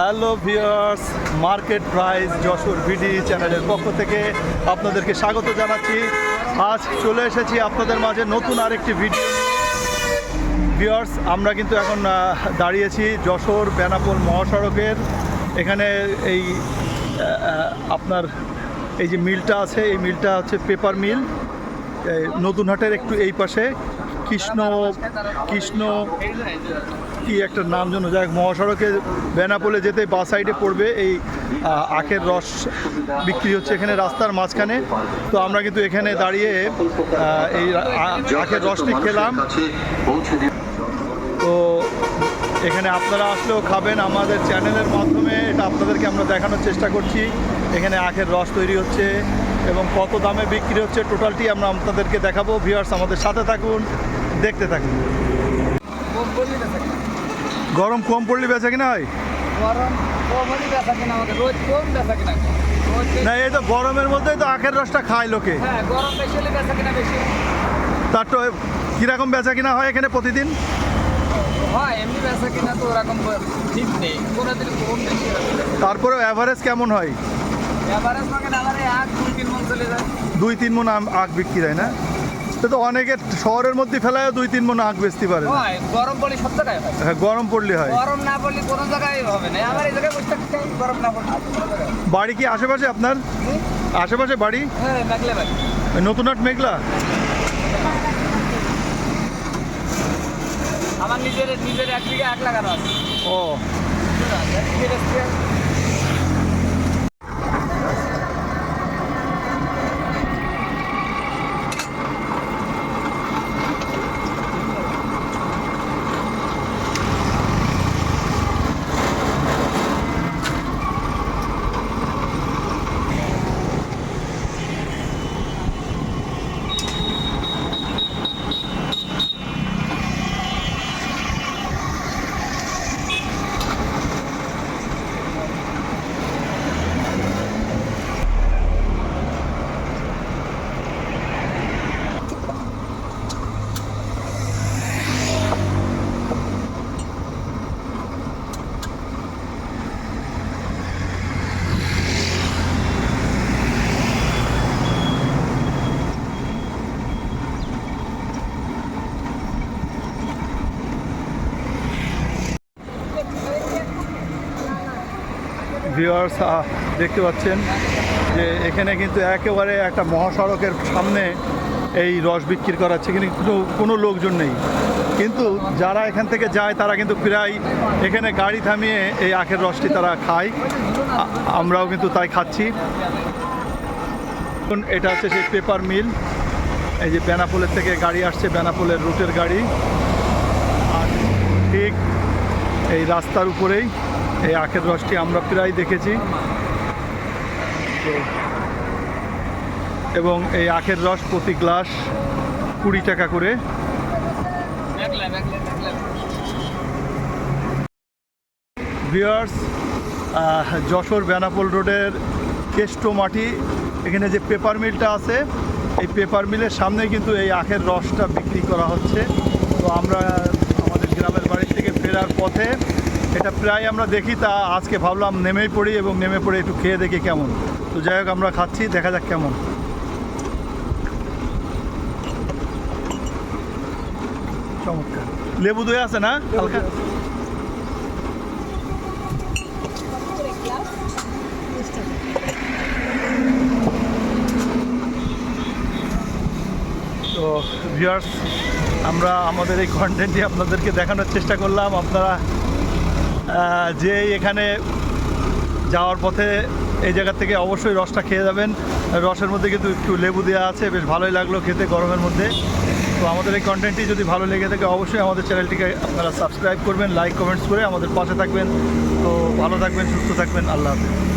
Hello viewers market price Jessore ভিডি চ্যানেলের পক্ষ থেকে আপনাদেরকে স্বাগত জানাচ্ছি। আজ চলে এসেছি আপনাদের মাঝে নতুন আরেকটি ভিডিও ভিউয়ার্স আমরা কিন্তু এখন দাঁড়িয়েছি যশোর বেনাপোল মহাসড়কের। এখানে এই আপনার এই যে মিলটা আছে, এই মিলটা হচ্ছে পেপার মিল। নতুন হাটের একটু এই পাশে। কৃষ্ণ কৃষ্ণ কি একটা নাম জন্য যাক মহাসড়কে বেনাপোলে যেতে বা সাইডে পড়বে এই আখের রস বিক্রি হচ্ছে এখানে রাস্তার মাঝখানে। তো আমরা কিন্তু এখানে দাঁড়িয়ে এই আখের রসটি খেলাম। তো এখানে আপনারা আসলেও খাবেন আমাদের চ্যানেলের মাধ্যমে, এটা আপনাদেরকে আমরা দেখানোর চেষ্টা করছি। এখানে আখের রস তৈরি হচ্ছে এবং কত দামে বিক্রি হচ্ছে, টোটালটি আমরা আপনাদেরকে দেখাবো। ভিউয়ার্স, আমাদের সাথে থাকুন, দেখতে থাকুন। গরম কম পড়লে বেচা কিনা হয়? গরম কমই বেচা কিনা আমাদের রোজ কম বেচা কিনা না এই তো গরমের মধ্যেই তো আখের রসটা খায় লোকে। হ্যাঁ গরম বেশি হলে বেচা কিনা বেশি। তার তো কীরকম বেচা কিনা হয় এখানে প্রতিদিন? হয় এমনি বেচা কিনা তো ওরকম ঠিক নেই। কোনো কম বেশি তারপরেও অ্যাভারেজ কেমন হয়? মানে এক দুই তিন মন চলে যায়। দুই তিন মন আখ বিক্রি হয় না? তো অনেকে শহরের মধ্যে ফেলায় দুই তিন মন আখ বেচতে পারে গরম পড়লে সব জায়গায় হ্যাঁ। গরম পড়লে হয়। গরম না পড়লে কোনো জায়গায় হবে না। আমার এই জায়গায় বসে থাকতে গরম না পড়লে বাড়ি কি আশেপাশে আপনার? আশেপাশে বাড়ি? হ্যাঁ মেঘলে ওই নতুনহাট মেঘলা? আমার নিজের নিজের এক বিঘা এক লাগানো আছে। ও। নিজের ভিউয়ার্স দেখতে পাচ্ছেন যে এখানে কিন্তু একেবারে একটা মহাসড়কের সামনে এই রস বিক্রি করা করাচ্ছে কিন্তু কোনো কোনো লোকজন নেই। কিন্তু যারা এখান থেকে যায়, তারা কিন্তু প্রায় এখানে গাড়ি থামিয়ে এই আখের রসটি তারা খায়। আমরাও কিন্তু তাই খাচ্ছি। এটা হচ্ছে সেই পেপার মিল এই যে বেনাপোলের থেকে গাড়ি আসছে, বেনাপোলের রুটের গাড়ি। আর ঠিক এই রাস্তার উপরেই এই আখের রসটি আমরা প্রায় দেখেছি। এবং এই আখের রস প্রতি গ্লাস কুড়ি টাকা করে। ভিউয়ার্স যশোর বেনাপোল রোডের কেষ্ট মাটি এখানে যে পেপার মিলটা আছে, এই পেপার মিলের সামনে কিন্তু এই আখের রসটা বিক্রি করা হচ্ছে। তো আমরা আমাদের গ্রামের বাড়ি থেকে ফেরার পথে এটা প্রায় আমরা দেখি তা আজকে ভাবলাম নেমেই পড়ি এবং নেমে পড়ে একটু খেয়ে দেখি কেমন। তো যাই হোক আমরা খাচ্ছি দেখা যাক কেমন। চমৎকার। লেবু দই আছে না? হালকা তো ভিউয়ার্স আমরা আমাদের এই কন্টেন্টটি আপনাদেরকে দেখানোর চেষ্টা করলাম। আপনারা যে এখানে যাওয়ার পথে এই জায়গা থেকে অবশ্যই রসটা খেয়ে যাবেন। রসের মধ্যে কিন্তু একটু লেবু দেওয়া আছে, বেশ ভালোই লাগল খেতে গরমের মধ্যে। তো আমাদের এই কন্টেন্টটি যদি ভালো লেগে থাকে, অবশ্যই আমাদের চ্যানেলটিকে আপনারা সাবস্ক্রাইব করবেন লাইক কমেন্টস করে আমাদের পাশে থাকবেন। তো ভালো থাকবেন, সুস্থ থাকবেন, আল্লাহ হাফিজ।